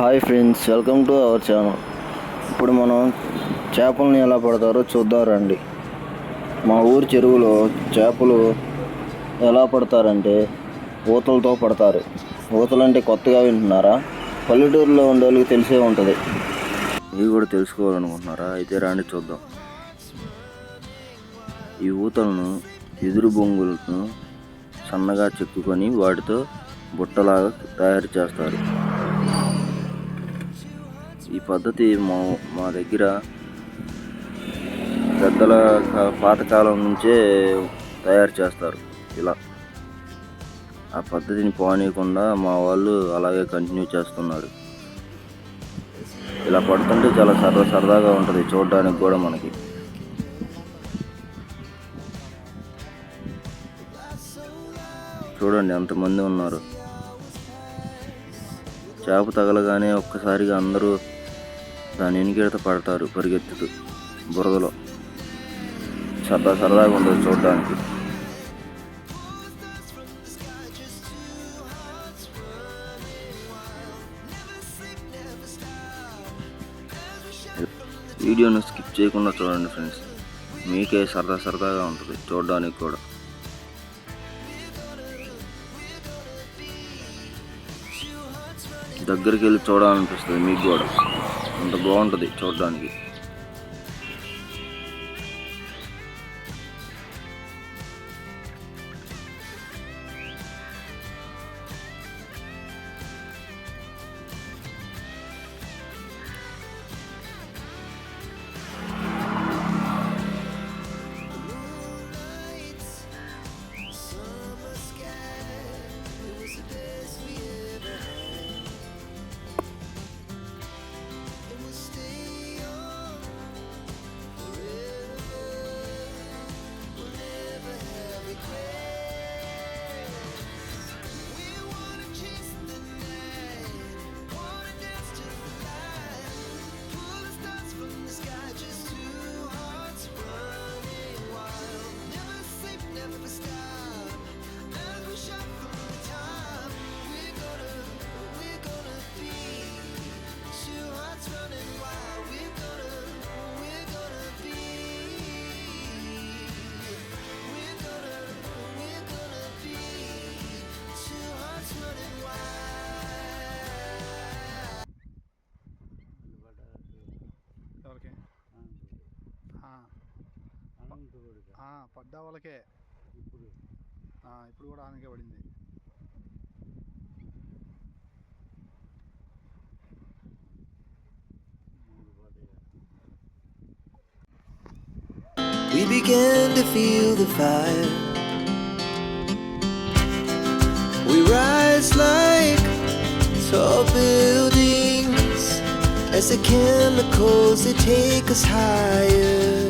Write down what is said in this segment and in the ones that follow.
Hi friends welcome to our channel. ఇప్పుడు మనం చేపలను ఎలా పడతారో చూద్దాం రండి. మా ఊరి చెరువులో చేపలు ఎలా పడతారంటే ఊతలతో పడతారు. ఊతలు అంటే కొత్తగా వింటున్నారా? పల్లెటూరులో ఉండే వాళ్ళకి తెలిసే ఉంటుంది. ఇవి కూడా తెలుసుకోవాలనుకుంటున్నారా? అయితే రాండి చూద్దాం. ఈ ఊతలను ఎదురు బొంగులను సన్నగా చెక్కుకొని వాటితో బుట్టలాగా తయారు చేస్తారు. ఈ పద్ధతి మా మా దగ్గర పెద్దల పాతకాలం నుంచే తయారు చేస్తారు. ఇలా. ఆ పద్ధతిని పోనీయకుండా మా వాళ్ళు అలాగే కంటిన్యూ చేస్తున్నారు. ఇలా పడుతుంటే చాలా సరదా సరదాగా ఉంటుంది చూడడానికి కూడా మనకి. చూడండి ఎంతమంది ఉన్నారు. చేప తగలగానే ఒక్కసారిగా అందరూ దాని ఎనికిడత పడతారు పరిగెత్తుతూ బురదలో. సరదా సరదాగా ఉంటుంది చూడడానికి. వీడియోను స్కిప్ చేయకుండా చూడండి ఫ్రెండ్స్. మీకే సరదా సరదాగా ఉంటుంది చూడడానికి కూడా. దగ్గరికి వెళ్ళి చూడాలనిపిస్తుంది మీకు కూడా. అంత బాగుంటుంది చూడడానికి. పడ్డా వాళ్ళకే ఇప్పుడు ఆ, ఇప్పుడు కూడా ఆయనకే పడింది మూడు పడ్డాయి We began to feel the fire. We rise like tall buildings as the chemicals they take us higher.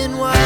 been wild.